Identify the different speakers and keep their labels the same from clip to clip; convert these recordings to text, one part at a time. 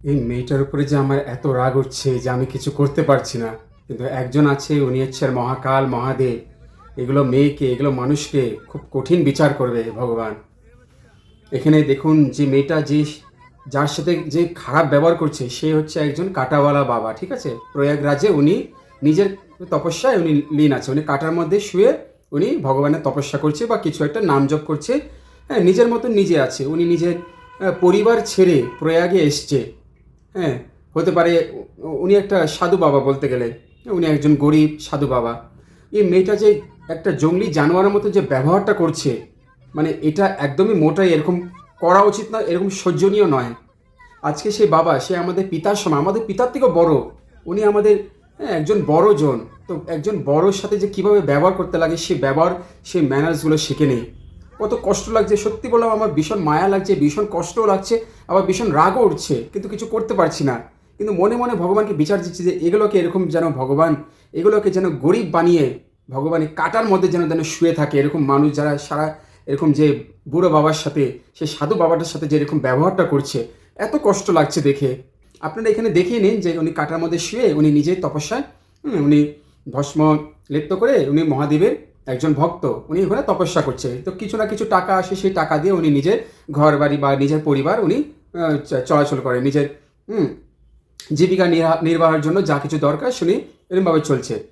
Speaker 1: এই মেয়েটার উপরে যে আমার এত রাগ উঠছে যে আমি কিছু করতে পারছি না, কিন্তু একজন আছে, উনি হচ্ছে মহাকাল, মহাদেব। এগুলো মেয়েকে, এগুলো মানুষকে খুব কঠিন বিচার করবে ভগবান। এখানে দেখুন যে মেয়েটা যে, যার সাথে যে খারাপ ব্যবহার করছে, সে হচ্ছে একজন কাটাওয়ালা বাবা, ঠিক আছে? প্রয়াগরাজে উনি নিজের তপস্যায় উনি লীন আছে, উনি কাটার মধ্যে শুয়ে উনি ভগবানের তপস্যা করছে বা কিছু একটা নাম জপ করছে। হ্যাঁ নিজের মতন নিজে আছে, উনি নিজের পরিবার ছেড়ে প্রয়াগে এসছে। হ্যাঁ হতে পারে উনি একটা সাধু বাবা বলতে গেলে। উনি একজন গরিব সাধু বাবা। এই মেয়েটা যে একটা জঙ্গলি জানোয়ারের মতো যে ব্যবহারটা করছে মানে এটা একদমই মোটাই এরকম করা উচিত না এরকম সহ্যনীয় নয়। আজকে সেই বাবা সে আমাদের পিতার সময় আমাদের পিতার থেকেও বড়। উনি আমাদের হ্যাঁ, একজন বড় জন। তো একজন বড়োর সাথে যে কীভাবে ব্যবহার করতে লাগে সে ব্যবহার সেই ম্যানার্সগুলো শিখে নেই। কত কষ্ট লাগছে সত্যি বললাম আমার ভীষণ মায়া লাগছে ভীষণ কষ্টও লাগছে। আবার ভীষণ রাগও উঠছে, কিন্তু কিছু করতে পারছি না। কিন্তু মনে মনে ভগবানকে বিচার দিচ্ছি যে এগুলোকে এরকম যেন ভগবান, এগুলোকে যেন গরিব বানিয়ে ভগবান এই কাটার মধ্যে যেন যেন শুয়ে থাকে, এরকম মানুষ যারা সারা এরকম যে বুড়ো বাবার সাথে, সে সাধু বাবাটার সাথে যে এরকম ব্যবহারটা করছে, এত কষ্ট লাগছে দেখে। আপনারা এখানে দেখিয়ে নিন যে উনি কাটার মধ্যে শুয়ে, উনি নিজেই তপস্যায় উনি ভস্ম লিপ্ত করে উনি মহাদেবের একজন ভক্ত, উনি ওখানে তপস্যা করছে। তো কিছু না কিছু টাকা আসে, সেই টাকা দিয়ে উনি নিজের ঘর বাড়ি বা নিজের পরিবার উনি চলাচল করে নিজের হুম, জীবিকা নির্বাহ- নির্বাহের জন্য যা কিছু দরকার শুনি এরকমভাবে চলছে।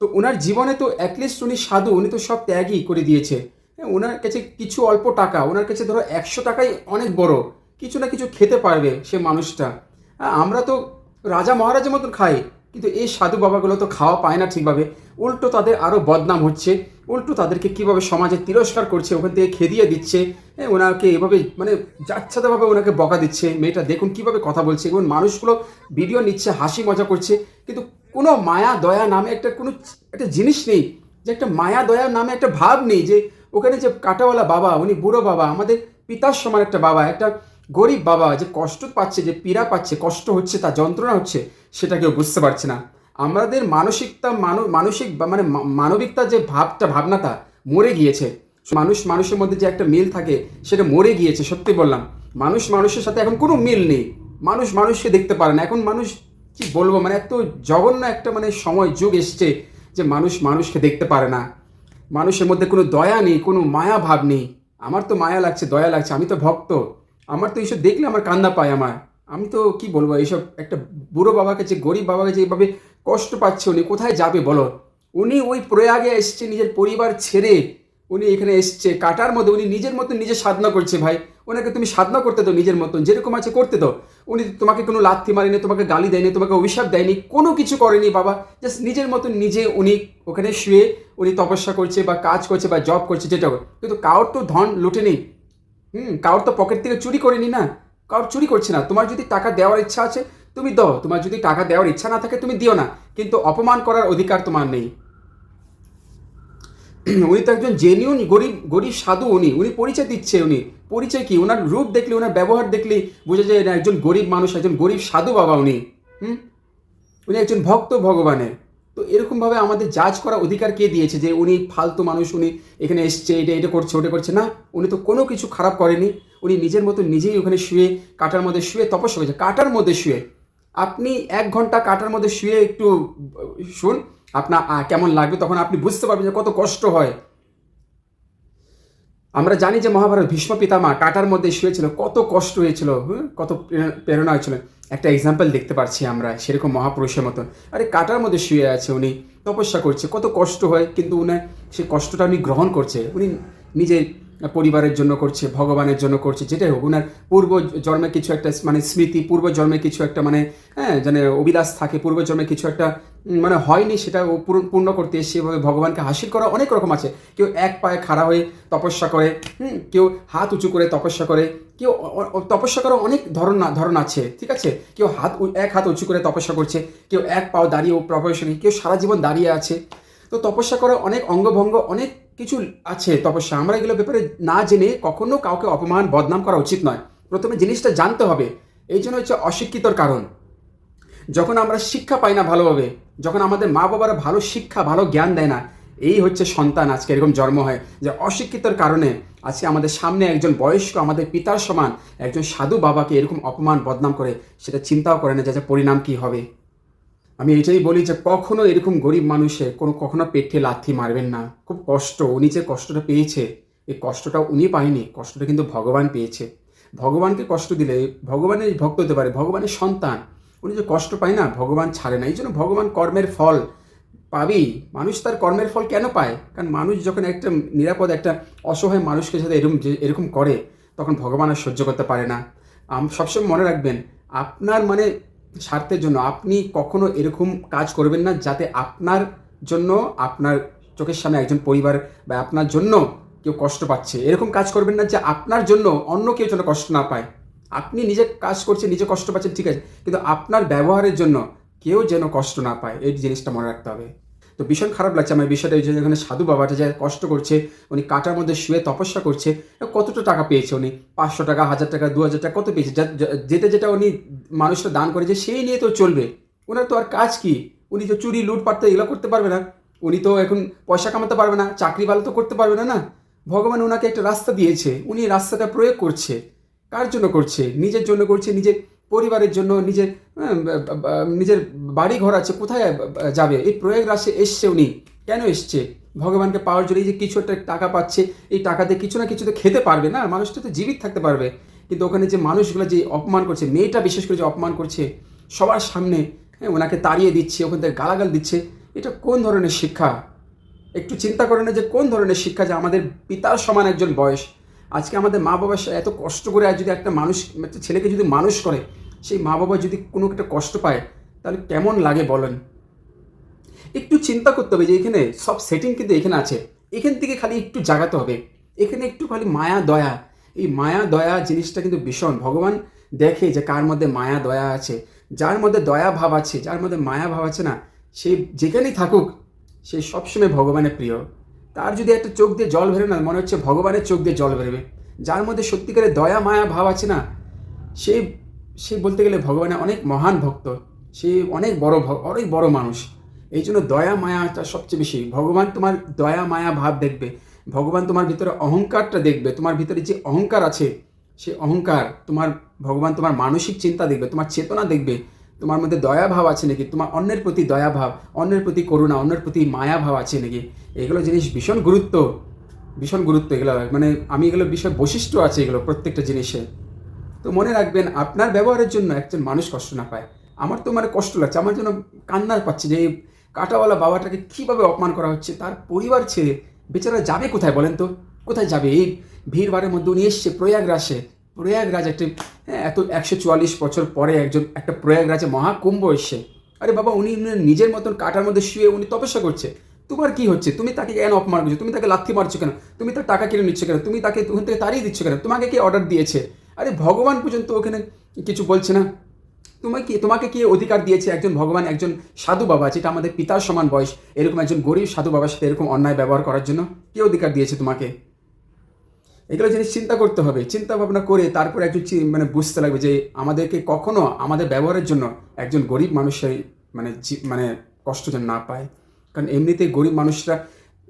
Speaker 1: তো ওনার জীবনে তো অ্যাটলিস্ট উনি সাধু উনি তো সব ত্যাগই করে দিয়েছে। হ্যাঁ, ওনার কাছে কিছু অল্প টাকা ওনার কাছে ধরো একশো টাকাই অনেক বড় কিছু না কিছু খেতে পারবে সে মানুষটা। আমরা তো রাজা মহারাজের মতন খাই কিন্তু এই সাধু বাবাগুলো তো খাওয়া পায় না ঠিকভাবে। উল্টো তাদের আরও বদনাম হচ্ছে। উল্টো তাদেরকে কীভাবে সমাজে তিরস্কার করছে ওখান থেকে খেদিয়ে দিচ্ছে হ্যাঁ, ওনাকে এভাবে মানে যাচ্ছাতাভাবে ওনাকে বকা দিচ্ছে মেয়েটা দেখুন কীভাবে কথা বলছে এবং মানুষগুলো ভিডিও নিচ্ছে হাসি মজা করছে কিন্তু কোনো মায়া দয়া নামে একটা কোনো একটা জিনিস নেই যে একটা মায়া দয়া নামে একটা ভাব নেই যে ওখানে যে কাটাওয়ালা বাবা উনি বুড়ো বাবা আমাদের পিতার সমান একটা বাবা একটা গরিব বাবা যে কষ্ট পাচ্ছে যে পীড়া পাচ্ছে কষ্ট হচ্ছে তার যন্ত্রণা হচ্ছে সেটা কেউ বুঝতে পারছে না। আমাদের মানসিকতা মানসিক মানে মানবিকতা যে ভাবটা, ভাবনাটা মরে গিয়েছে, মানুষ, মানুষের মধ্যে যে একটা মিল থাকে সেটা মরে গিয়েছে, সত্যি বললাম। মানুষ, মানুষের সাথে এখন কোনো মিল নেই। মানুষ, মানুষকে দেখতে পারে না। এখন মানুষ, কি বলব মানে এত জঘন্য একটা মানে সময়, যুগ এসছে যে মানুষ, মানুষকে দেখতে পারে না। মানুষের মধ্যে কোনো দয়া নেই, কোনো মায়া ভাব নেই। আমার তো মায়া লাগছে, দয়া লাগছে, আমি তো ভক্ত। আমার তো এইসব দেখলে আমার কান্না পায় আমার। আমি তো, কি বলব, এইসব একটা বুড়ো বাবাকে যে, গরিব বাবাকে যে এইভাবে কষ্ট পাচ্ছে উনি, কোথায় যাবে বলো? উনি ওই প্রয়াগে এসছে নিজের পরিবার ছেড়ে, উনি এখানে এসছে। কাটার মধ্যে উনি নিজের মতন নিজে সাধনা করছে ভাই। ওনাকে তুমি সাধনা করতে দাও নিজের মতন, যেরকম আছে করতে দাও। উনি তোমাকে কোনো লাথি মারেনি, তোমাকে গালি দেয়নি, তোমাকে অভিশাপ দেয়নি, কোনো কিছু করেনি বাবা। জাস্ট নিজের মতন নিজে উনি ওখানে শুয়ে উনি তপস্যা করছে বা কাজ করছে বা জব করছে, যেটা। কিন্তু কারোর তো ধন লুটে নেই। হুম কারোর তো পকেট থেকে চুরি করেনি না? কারোর চুরি করছে না। তোমার যদি টাকা দেওয়ার ইচ্ছা আছে তুমি দাও, তোমার যদি টাকা দেওয়ার ইচ্ছা না থাকে তুমি দিও না, কিন্তু অপমান করার অধিকার তোমার নেই। উনি তো একজন জেনিউন গরিব গরিব সাধু উনি উনি পরিচয় দিচ্ছে উনি। পরিচয় কি? ওনার রূপ দেখলে ওনার ব্যবহার দেখলে বোঝা যায় একজন গরিব মানুষ, একজন গরিব সাধু বাবা উনি। হুম? উনি একজন ভক্ত ভগবানের। তো এরকমভাবে আমাদের জাজ করার অধিকার কে দিয়েছে যে উনি ফালতু মানুষ, উনি এখানে এসছে, এটা এটা করছে, ওটা করছে? না, উনি তো কোনো কিছু খারাপ করেনি। উনি নিজের মতো নিজেই ওখানে শুয়ে কাটার মধ্যে শুয়ে তপস্যা করেছে, কাটার মধ্যে শুয়ে। আপনি এক ঘণ্টা কাটার মধ্যে শুয়ে একটু, শুন আপনার কেমন লাগবে, তখন আপনি বুঝতে পারবেন যে কত কষ্ট হয়। আমরা জানি যে মহাভারত ভীষ্ম পিতামা কাটার মধ্যে শুয়েছিল, কত কষ্ট হয়েছিল কত প্রেরণা- হয়েছিল। একটা এক্সাম্পল দেখতে পাচ্ছি আমরা, সেরকম মহাপুরুষের মতন। আরে কাটার মধ্যে শুয়ে আছে উনি, তপস্যা করছে, কত কষ্ট হয়, কিন্তু উনি সেই কষ্টটা উনি গ্রহণ করছে। উনি নিজের পরিবারের জন্য করছে ভগবানের জন্য করছে যেটাই হোক ওনার পূর্ব জন্মে কিছু একটা মানে স্মৃতি পূর্ব জন্মে কিছু একটা মানে হ্যাঁ মানে অভিলাষ থাকে পূর্ব জন্মে কিছু একটা মানে হয়নি সেটা ও পূর্ণ করতে সেভাবে ভগবানকে হাসিল করা অনেক রকম আছে। কেউ এক পায়ে খাড়া হয়ে তপস্যা করে হুম, কেউ হাত উঁচু করে তপস্যা করে কেউ তপস্যা করার অনেক ধরন ধরন আছে ঠিক আছে? কেউ হাত এক হাত উঁচু করে তপস্যা করছে কেউ এক পাও দাঁড়িয়ে ও প্রফেশনে কেউ সারা জীবন দাঁড়িয়ে আছে। তো তপস্যা করার অনেক অঙ্গভঙ্গ অনেক কিছু আছে, তপস্যা। আমরা এগুলো ব্যাপারে না জেনে কখনো কাউকে অপমান, বদনাম করা উচিত নয়। প্রথমে জিনিসটা জানতে হবে। এই জন্য হচ্ছে অশিক্ষিতর কারণ। যখন আমরা শিক্ষা পাই না ভালোভাবে, যখন আমাদের মা বাবারা ভালো শিক্ষা, ভালো জ্ঞান দেয় না, এই হচ্ছে সন্তান আজকে, এরকম জন্ম হয়। যে অশিক্ষিতর কারণে আজকে আমাদের সামনে একজন বয়স্ক, আমাদের পিতার সমান একজন সাধু বাবাকে এরকম অপমান, বদনাম করে, সেটা চিন্তাও করে না যে যে পরিণাম কী হবে। আমি এটাই বলি যে কখনো এরকম গরিব মানুষের কোনো কখনো পেটে লাথি মারবেন না। খুব কষ্ট উনি যে কষ্টটা পেয়েছে। এই কষ্টটা উনি পায়নি, কষ্টটা কিন্তু ভগবান পেয়েছে। ভগবানকে কষ্ট দিলে ভগবানের ভক্ত হতে পারে, ভগবানের সন্তান। উনি যে কষ্ট পায় না, ভগবান ছাড়ে না। এই জন্য ভগবান কর্মের ফল পাবেই। মানুষ তার কর্মের ফল কেন পায়? কারণ মানুষ যখন একটা নিরাপদ, একটা অসহায় মানুষকে সাথে এরকম যে এরকম করে, তখন ভগবান আর সহ্য করতে পারে না। সবসময় মনে রাখবেন, আপনার মানে স্বার্থের জন্য। আপনি কখনো এরকম কাজ করবেন না যাতে আপনার জন্য, আপনার চোখের সামনে একজন পরিবার বা আপনার জন্য কেউ কষ্ট পাচ্ছে। এরকম কাজ করবেন না যে আপনার জন্য অন্য কেউ যেন কষ্ট না পায়। আপনি নিজে কাজ করছেন, নিজে কষ্ট পাচ্ছেন, ঠিক আছে। কিন্তু আপনার ব্যবহারের জন্য কেউ যেন কষ্ট না পায়, এই জিনিসটা মনে রাখতে হবে। তো ভীষণ খারাপ লাগছে আমার বিষয়টা যে এখানে সাধু বাবাটা যে কষ্ট করছে, উনি কাটার মধ্যে শুয়ে তপস্যা করছে, কতটা টাকা পেয়েছে উনি? পাঁচশো টাকা, হাজার টাকা, দু হাজার টাকা, কত পেয়েছে? যা- যা- যেটা যেটা উনি মানুষটা দান করেছে সেই নিয়ে তো চলবে। ওনার তো আর কাজ কি? উনি তো চুরি, লুটপাট তো এগুলো করতে পারবে না। উনি তো এখন পয়সা কামাতে পারবে না, চাকরি ভালো তো করতে পারবে না না? ভগবান ওনাকে একটা রাস্তা দিয়েছে। উনি রাস্তাটা প্রয়োগ করছে। কার জন্য করছে? নিজের জন্য করছে, নিজের পরিবারের জন্য, নিজের বা- নিজের বাড়ি ঘর আছে, কোথায় যাবে? এই প্রয়োগ রাশে এসছে উনি। কেন এসছে? ভগবানকে পাওয়ার জন্য এই যে কিছু একটা টাকা পাচ্ছে, এই টাকাতে কিছু না কিছু তো খেতে পারবে, না? মানুষটা তো জীবিত থাকতে পারবে। কিন্তু ওখানে যে মানুষগুলো যে অপমান করছে, মেয়েটা বিশেষ করে যে অপমান করছে, সবার সামনে হ্যাঁ ওনাকে তাড়িয়ে দিচ্ছে, ওখান থেকে গালাগাল দিচ্ছে, এটা কোন ধরনের শিক্ষা? একটু চিন্তা করে না যে কোন ধরনের শিক্ষা যে আমাদের পিতার সমান একজন বয়স। আজকে আমাদের মা বাবা এত কষ্ট করে আর যদি একটা মানুষ, একটা ছেলেকে যদি মানুষ করে, সেই মা বাবা যদি কোনো একটা কষ্ট পায়, তাহলে কেমন লাগে বলেন? একটু চিন্তা করতে হবে যে এখানে সব সেটিং কিন্তু এখানে আছে। এখান থেকে খালি একটু জাগাতে হবে। এখানে একটু খালি মায়া, দয়া এই মায়া, দয়া জিনিসটা কিন্তু ভীষণ। ভগবান দেখে যে কার মধ্যে মায়া, দয়া আছে। যার মধ্যে দয়া ভাব আছে, যার মধ্যে মায়া ভাব আছে না, সে যেখানেই থাকুক, সে সবসময় ভগবানের প্রিয়। তার যদি একটা চোখ দিয়ে জল বেরোয় না, মনে হচ্ছে ভগবানের চোখ দিয়ে জল বেরোবে। যার মধ্যে সত্যিকারের দয়া, মায়া, ভাব আছে না, সে সে বলতে গেলে ভগবানের অনেক মহান ভক্ত। সে অনেক বড় অনেক বড় মানুষ। এই জন্য দয়া, মায়াটা সবচেয়ে বেশি। ভগবান তোমার দয়া, মায়া, ভাব দেখবে। ভগবান তোমার ভিতরে অহংকারটা দেখবে, তোমার ভিতরে যে অহংকার আছে, সে অহংকার তোমার, ভগবান তোমার মানসিক চিন্তা দেখবে, তোমার চেতনা দেখবে, তোমার মধ্যে দয়া ভাব আছে নাকি, তোমার অন্যের প্রতি দয়া ভাব অন্যের প্রতি করুণা, অন্যের প্রতি মায়া ভাব আছে নাকি, এগুলো জিনিস ভীষণ গুরুত্ব ভীষণ গুরুত্ব এগুলো মানে আমি এগুলো বিষয় বৈশিষ্ট্য আছে এগুলো প্রত্যেকটা জিনিসে। তো মনে রাখবেন, আপনার ব্যবহারের জন্য একজন মানুষ কষ্ট না পায়। আমার তো মানে কষ্ট লাগছে, আমার জন্য কান্না পাচ্ছে যে কাটাওয়ালা বাবাটাকে কীভাবে অপমান করা হচ্ছে, তার পরিবার ছেড়ে বেচারা যাবে কোথায় বলেন তো? কোথায় যাবে? এই ভিড় ভিড়ভাড়ের মধ্যে উনি এসছে প্রয়াগরাজে। প্রয়াগরাজ একটি হ্যাঁ, এত একশো চুয়াল্লিশ বছর পরে একজন একটা প্রয়াগরাজে মহাকুম্ভ এসছে। আরে বাবা উনি উনি নিজের মতন কাটার মধ্যে শুয়ে উনি তপস্যা করছে। তোমার কি হচ্ছে? তুমি তাকে কেন অপমান করছ? তুমি তাকে লাথি মারছো কেন? তুমি তার টাকা কিনে নিচ্ছ কেন? তুমি তাকে ওখান থেকে তাড়িয়ে দিচ্ছ কেন? তোমাকে কি অর্ডার দিয়েছে? আরে ভগবান পর্যন্ত ওখানে কিছু বলছে না। তোমাকে তোমাকে কি অধিকার দিয়েছে একজন ভগবান, একজন সাধু বাবা, যেটা আমাদের পিতার সমান বয়স, এরকম একজন গরিব সাধু বাবার সাথে এরকম অন্যায় ব্যবহার করার জন্য? কে অধিকার দিয়েছে তোমাকে? এগুলো জিনিস চিন্তা করতে হবে। চিন্তা ভাবনা করে তারপর একজন মানে বুঝতে লাগবে যে আমাদেরকে কখনো আমাদের ব্যবহারের জন্য একজন গরিব মানুষের মানে মানে কষ্ট যেন না পায়। কারণ এমনিতেই গরিব মানুষরা,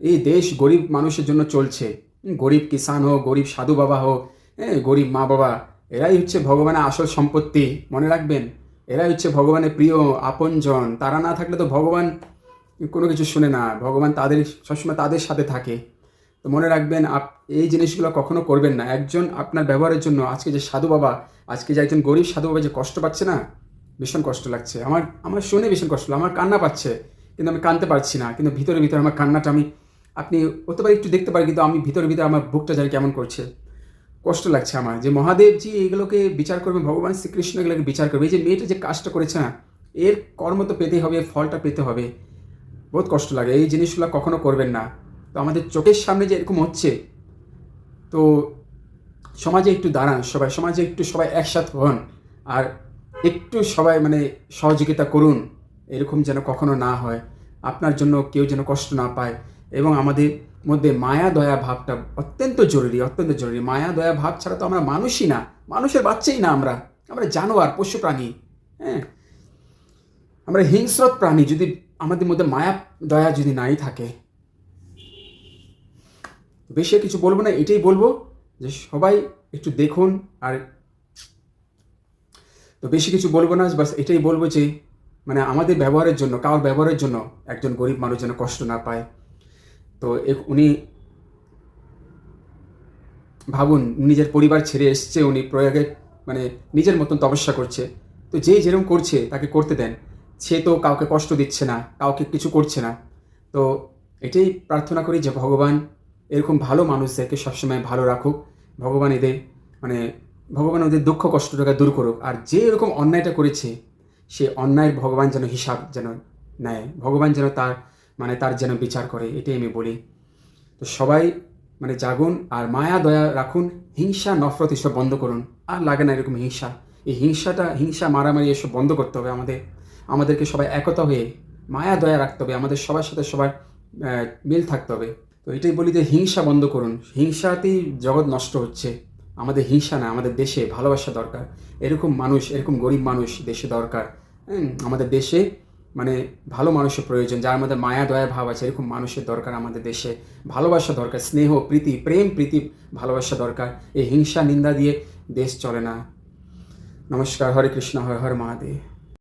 Speaker 1: এই দেশ গরিব মানুষের জন্য চলছে। গরিব কিষান হোক, গরিব সাধু বাবা হোক হ্যাঁ গরিব মা বাবা, এরাই হচ্ছে ভগবানের আসল সম্পত্তি। মনে রাখবেন? এরাই হচ্ছে ভগবানের প্রিয় আপনজন। তারা না থাকলে তো ভগবান কোনো কিছু শুনে না। ভগবান তাদের, সবসময় তাদের সাথে থাকে। তো মনে রাখবেন, আপ, এই জিনিসগুলো কখনো করবেন না। একজন আপনার ব্যবহারের জন্য, আজকে যে সাধু বাবা, আজকে যে একজন গরিব সাধু বাবা যে কষ্ট পাচ্ছে না? ভীষণ কষ্ট লাগছে। আমার আমার শুনে ভীষণ কষ্ট আমার কান্না পাচ্ছে, কিন্তু আমি কানতে পারছি না। কিন্তু ভিতরে ভিতরে আমার কান্নাটা আমি, আপনি হতে পারে একটু দেখতে পারি কিন্তু আমি ভিতরে ভিতরে আমার বুকটা জানি কেমন করছে। কষ্ট লাগছে আমার। যে মহাদেবজি এগুলোকে বিচার করবে ভগবান শ্রীকৃষ্ণ এগুলোকে বিচার করবে এই যে মেয়েটা যে কাজটা করেছে না, এর কর্ম তো পেতেই হবে ফলটা পেতে হবে। বহুত কষ্ট লাগে, এই জিনিসগুলো কখনো করবেন না। তো আমাদের চোখের সামনে যে এরকম হচ্ছে, তো সমাজে একটু দাঁড়ান, সবাই, সমাজে একটু সবাই একসাথে হন আর একটু সবাই মানে সহযোগিতা করুন। এরকম যেন কখনো না হয়। আপনার জন্য কেউ যেন কষ্ট না পায়। এবং আমাদের মধ্যে মায়া, দয়া ভাবটা অত্যন্ত জরুরি অত্যন্ত জরুরি। মায়া, দয়া ভাব ছাড়া তো আমরা মানুষই না। মানুষের বাচ্চাই না আমরা। আমরা জানোয়ার, পশু প্রাণী হ্যাঁ? আমরা হিংস্রত প্রাণী, যদি আমাদের মধ্যে মায়া, দয়া যদি নাই থাকে। বেশি কিছু বলব না, এটাই বলব যে সবাই একটু দেখুন আর তো বেশি কিছু বলব না বাস এটাই বলব যে মানে আমাদের ব্যবহারের জন্য, কারোর ব্যবহারের জন্য একজন গরিব মানুষ যেন কষ্ট না পায়। তো উনি ভাবুন, নিজের পরিবার ছেড়ে এসছে, উনি প্রয়াগে মানে নিজের মতন তপস্যা করছে। তো যে যেরকম করছে, তাকে করতে দেন। সে তো কাউকে কষ্ট দিচ্ছে না, কাউকে কিছু করছে না। তো এটাই প্রার্থনা করি যে ভগবান এরকম ভালো মানুষদেরকে সবসময় ভালো রাখুক। ভগবান এদের মানে ভগবান ওদের দুঃখ কষ্টটাকে দূর করুক। আর যে এরকম অন্যায়টা করেছে, সে অন্যায়ের ভগবান যেন হিসাব যেন নেয়। ভগবান যেন তার মানে তার যেন বিচার করে, এটাই আমি বলি। তো সবাই মানে জাগুন আর মায়া, দয়া রাখুন, হিংসা, নফরত এসব বন্ধ করুন। আর লাগে না এরকম হিংসা। এই হিংসাটা, হিংসা, মারামারি এসব বন্ধ করতে হবে আমাদের। আমাদেরকে সবাই একতা হয়ে মায়া, দয়া রাখতে হবে। আমাদের সবার সাথে সবার মিল থাকতে হবে। তো এটাই বলি যে হিংসা বন্ধ করুন। হিংসাতেই জগৎ নষ্ট হচ্ছে। আমাদের হিংসা না, আমাদের দেশে ভালোবাসা দরকার। এরকম মানুষ, এরকম গরিব মানুষ দেশে দরকার। আমাদের দেশে মানে ভালো মানুষের প্রয়োজন, যার মধ্যে মায়া, দয়া, ভাব আছে, এরকম মানুষের দরকার আমাদের দেশে। ভালোবাসা দরকার, স্নেহ, প্রীতি, প্রেম, প্রীতি, ভালোবাসা দরকার। এই হিংসা, নিন্দা দিয়ে দেশ চলে না। নমস্কার, হরে কৃষ্ণ, হরে হরে মহাদেব।